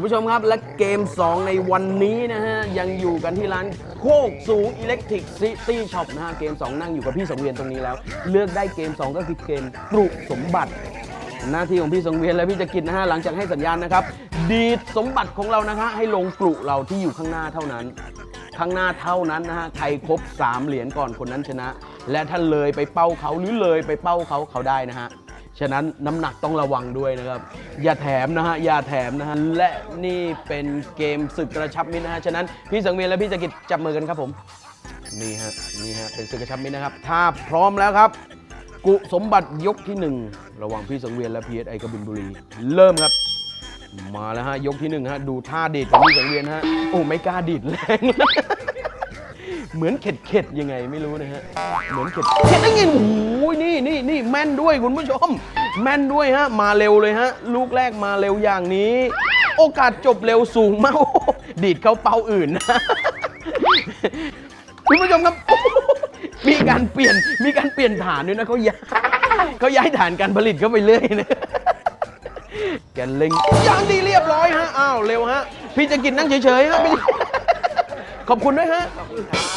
คุณผู้ชมครับและเกม 2 ในวันนี้นะฮะ ยังอยู่กันที่ร้านโคกสูงอิเล็กทริกซิตี้ช็อปนะฮะ เกม 2 นั่งอยู่กับพี่สังเวียนตรงนี้แล้ว เลือกได้เกม 2 ก็คือเกมปลุสมบัติ หน้าที่ของพี่สังเวียนและพี่จักริดนะฮะ หลังจากให้สัญญาณนะครับ ดีดสมบัติของเรานะฮะให้ลงปลุเราที่อยู่ข้างหน้าเท่านั้น ข้างหน้าเท่านั้นนะฮะใครครบ3เหรียญก่อนคนนั้นชนะ และถ้าเลยไปเป้าเขาหรือเลยไปเป้าเขาเขาได้นะฮะ ฉะนั้นน้ำหนักต้องระวังด้วยนะครับ อย่าแถมนะฮะ อย่าแถมนะฮะ และนี่เป็นเกมศึกกระชับมิตรนะฮะ ฉะนั้นพี่สังเวียนและพี่จักริดจับมือกันครับผม นี่ฮะ นี่ฮะ เป็นศึกกระชับมิตรนะครับ ถ้าพร้อมแล้วครับ กุสมบัติยกที่หนึ่งระหว่างพี่สังเวียนและพีเอสไอกบินบุรี เริ่มครับ มาแล้วฮะ ยกที่หนึ่งฮะ ดูท่าดีดของพี่สังเวียนฮะ โอ้ไม่กล้าดีดแรง เหมือนเข็ดเข็ดยังไงไม่รู้นะฮะ เหมือนเข็ดเข็ดได้ไงโอ้โหนี่นี่นี่แม่นด้วยคุณผู้ชม แม่นด้วยฮะ มาเร็วเลยฮะ ลูกแรกมาเร็วอย่างนี้ โอกาสจบเร็วสูงมากดีดเข้าเป้าอื่นนะคุณผู้ชมครับ มีการเปลี่ยนมีการเปลี่ยนฐานด้วยนะเขาย้ายเขาย้ายฐานการผลิตเข้าไปเรื่อยนะแกนเล็งอย่างดีเรียบร้อยฮะ อ้าว เร็วฮะ พี่จะกินนั่งเฉยๆฮะพี่ ขอบคุณด้วยฮะ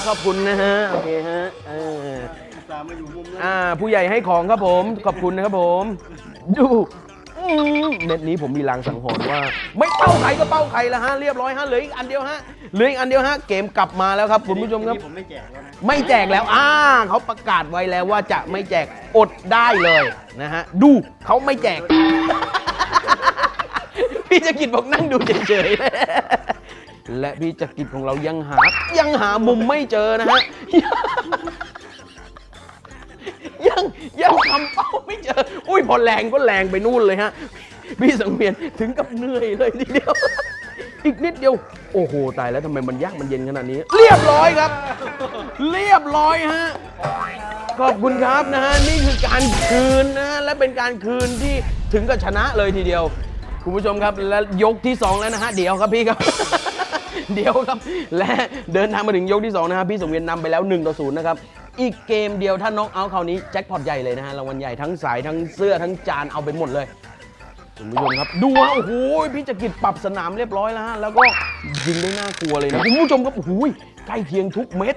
ขอบคุณนะฮะ โอเคฮะเอออ่า ผู้ใหญ่ให้ของครับผม ขอบคุณนะครับผม ดูอืมเม็ดนี้ผมมีลางสังหรณ์ว่า ไม่เป้าใครก็เป้าใครแล้วฮะ เรียบร้อยฮะ เหลืออีกอันเดียวฮะ เหลืออีกอันเดียวฮะ เกมกลับมาแล้วครับคุณผู้ชมครับ ผมไม่แจกแล้วนะ ไม่แจกแล้วอ่าเขาประกาศไว้แล้วว่าจะไม่แจก อดได้เลยนะฮะ ดูเขาไม่แจก พี่จักริดบอกนั่งดูเฉยๆ และพี่จักริดของเรายังหา ยังหามุมไม่เจอนะฮะ ยังยังทำเป้าไม่เจอ อุ้ยพอแรงก็แรงไปนู่นเลยฮะ พี่สังเวียนถึงกับเหนื่อยเลยทีเดียว อีกนิดเดียว โอ้โหตายแล้วทำไมมันยากมันเย็นขนาดนี้ เรียบร้อยครับ เรียบร้อยฮะขอบคุณครับนะฮะนี่คือการคืนนะฮะและเป็นการคืนที่ถึงกับชนะเลยทีเดียว คุณผู้ชมครับและยกที่ 2 แล้วนะฮะเดี๋ยวครับพี่ครับ เดี๋ยวครับ และเดินทางมาถึงยกที่2นะฮะพี่สมเวียนนำไปแล้ว1ต่อ0นะครับอีกเกมเดียวถ้าน็อกเอาท์คราวนี้แจ็คพอตใหญ่เลยนะฮะรางวัลใหญ่ทั้งสายทั้งเสื้อทั้งจานเอาไปหมดเลยคุณผู้ชมครับดูฮะโอ้โหพี่จักริดปรับสนามเรียบร้อยแล้วฮะแล้วก็ยิงได้น่ากลัวเลยนะคุณผู้ชมครับโอ้โหใกล้เคียงทุกเม็ด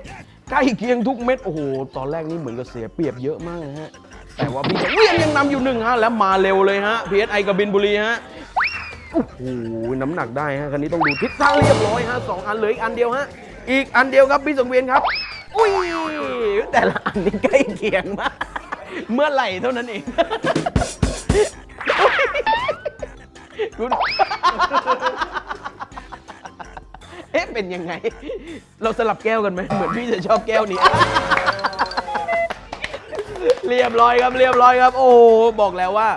ใกล้เคียงทุกเม็ดโอ้โหตอนแรกนี่เหมือนกับเสียเปรียบเยอะมากนะฮะแต่ว่าพี่จักรียนยังนำอยู่หนึ่งฮะแล้วมาเร็วเลยฮะ PSI กับบินบุรีฮะ โอ้โหน้ำหนักได้ฮะคันนี้ต้องดูทิศทางเรียบร้อยฮะสองอันเหลืออีกอันเดียวฮะอีกอันเดียวครับพี่สังเวียนครับ อุ้ยแต่ละอันนี้ใกล้เคียงมากเมื่อไหร่เท่านั้นเองคุณเอ๊ะเป็นยังไง เราสลับแก้วกันไหมเหมือนพี่จะชอบแก้วนี้ เรียบร้อยครับเรียบร้อยครับ โอ้บอกแล้วว่า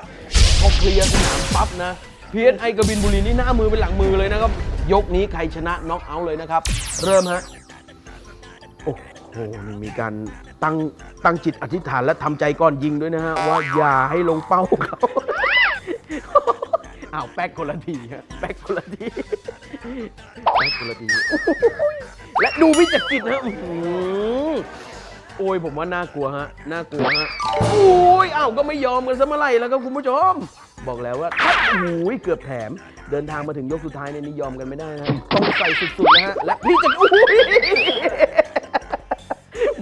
พอเคลียร์สนามปั๊บนะ พีเอสไอกบินบุรีนี่หน้ามือเป็นหลังมือเลยนะครับ ยกนี้ใครชนะน็อกเอาท์เลยนะครับ เริ่มฮะ โอ้โหนี่มีการตั้งตั้งจิตอธิษฐานและทำใจก่อนยิงด้วยนะฮะ ว่าอย่าให้ลงเป้าเขา อ้าว แป๊กคนละทีฮะแป๊กคนละทีแป๊กคนละทีและดูวิจักริตนะฮะโอ้ยผมว่าน่ากลัวฮะ น่ากลัวฮะ โอ้ยอ้าวก็ไม่ยอมกันซะเมื่อไหร่แล้วครับคุณผู้ชม บอกแล้วว่าถ้าโอ้ยเกือบแถม เดินทางมาถึงยกสุดท้ายเนี่ยนี่ยอมกันไม่ได้นะต้องใส่สุดๆนะฮะ และพี่จะโอ้ย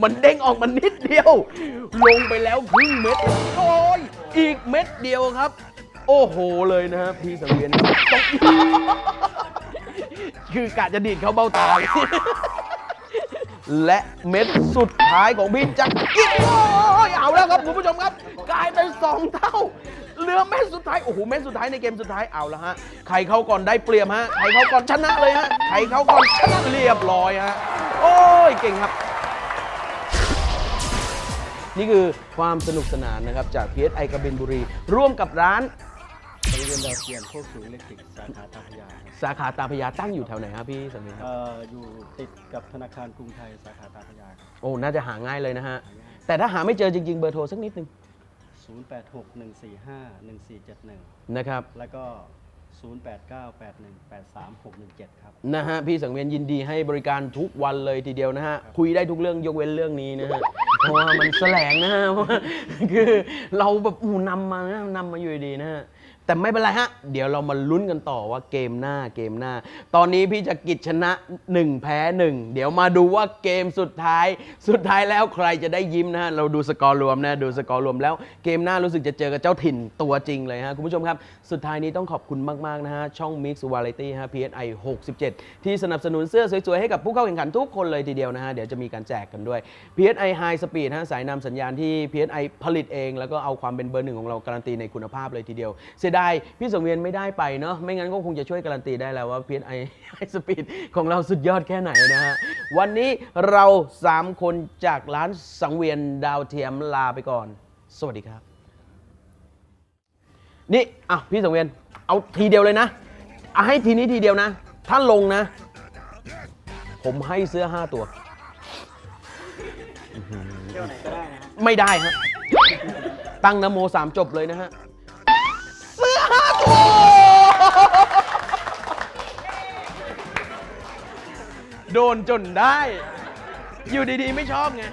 มันเด้งออกมานิดเดียว ลงไปแล้วครึ่งเม็ดโอ้ยอีกเม็ดเดียวครับ โอ้โหเลยนะฮะพี่สังเวียนตกคือกะจะดีดเขาเบ้าตาและเม็ดสุดท้ายของพี่จักริดโอ้ยเอาแล้วครับคุณผู้ชมครับ กลายเป็นสองเท่า เหลือเม็ดสุดท้ายโอ้โหเม็ดสุดท้ายในเกมสุดท้ายเอาแล้วฮะใครเข้าก่อนได้เปรียบฮะใครเข้าก่อนชนะเลยฮะใครเข้าก่อนชนะเรียบร้อยฮะโอ้ยเก่งครับ นี่คือความสนุกสนานนะครับจาก PSI กบินบุรี ร่วมกับร้านสังเวียนดาวเทียมโคกสูงอิเล็กทริกสาขาตาพระยาครับสาขาตาพระยาตั้งอยู่แถวไหนครับพี่สังเวียนครับ เอ่ออยู่ติดกับธนาคารกรุงไทยสาขาตาพระยาครับ โอ้ น่าจะหาง่ายเลยนะฮะ แต่ถ้าหาไม่เจอจริง ๆ เบอร์โทรสักนิดนึง 0861451471 นะครับ แล้วก็ 0898183617 ครับ นะฮะ พี่สังเวียนยินดีให้บริการทุกวันเลยทีเดียวนะฮะ คุยได้ทุกเรื่องยกเว้นเรื่องนี้นะฮะ เพราะว่ามันแสลงนะฮะเพราะว่าคือเราแบบอูนำมานะนำมาอยู่ดีๆนะฮะ แต่ไม่เป็นไรฮะ เดี๋ยวเรามาลุ้นกันต่อว่าเกมหน้าเกมหน้า ตอนนี้พี่จะกิจชนะ 1 แพ้ 1 เดี๋ยวมาดูว่าเกมสุดท้าย สุดท้ายแล้วใครจะได้ยิ้มนะฮะ เราดูสกอร์รวมนะ ดูสกอร์รวมแล้วเกมหน้ารู้สึกจะเจอกับเจ้าถิ่นตัวจริงเลยฮะ คุณผู้ชมครับ สุดท้ายนี้ต้องขอบคุณมาก ๆ นะฮะ ช่อง Mix Variety ฮะ PSI 67 ที่สนับสนุนเสื้อสวยๆให้กับผู้เข้าแข่งขันทุกคนเลยทีเดียวนะฮะ เดี๋ยวจะมีการแจกกันด้วย PSI High Speed ฮะสายนำสัญญาณที่ PSI ผลิตเอง แล้วก็เอาความเป็นเบอร์หนึ่งของเราการันตีในคุณภาพเลยทีเดียวเสียดายพี่สังเวียนไม่ได้ไปเนาะไม่งั้นก็คงจะช่วยการันตีได้แล้วว่า PSI High Speed ของเราสุดยอดแค่ไหนนะฮะวันนี้เรา 3 คนจากร้านสังเวียนดาวเทียมลาไปก่อน สวัสดีครับ นี่อะพี่สังเวียนเอาทีเดียวเลยนะเอาให้ทีนี้ทีเดียวนะถ้าลงนะ ผมให้เสื้อ 5 ตัวเที่ยวไหนก็ได้นะฮะไม่ได้ฮะตั้งนโมสามจบเลยนะฮะ นจนได้ อยู่ดีๆไม่ชอบไง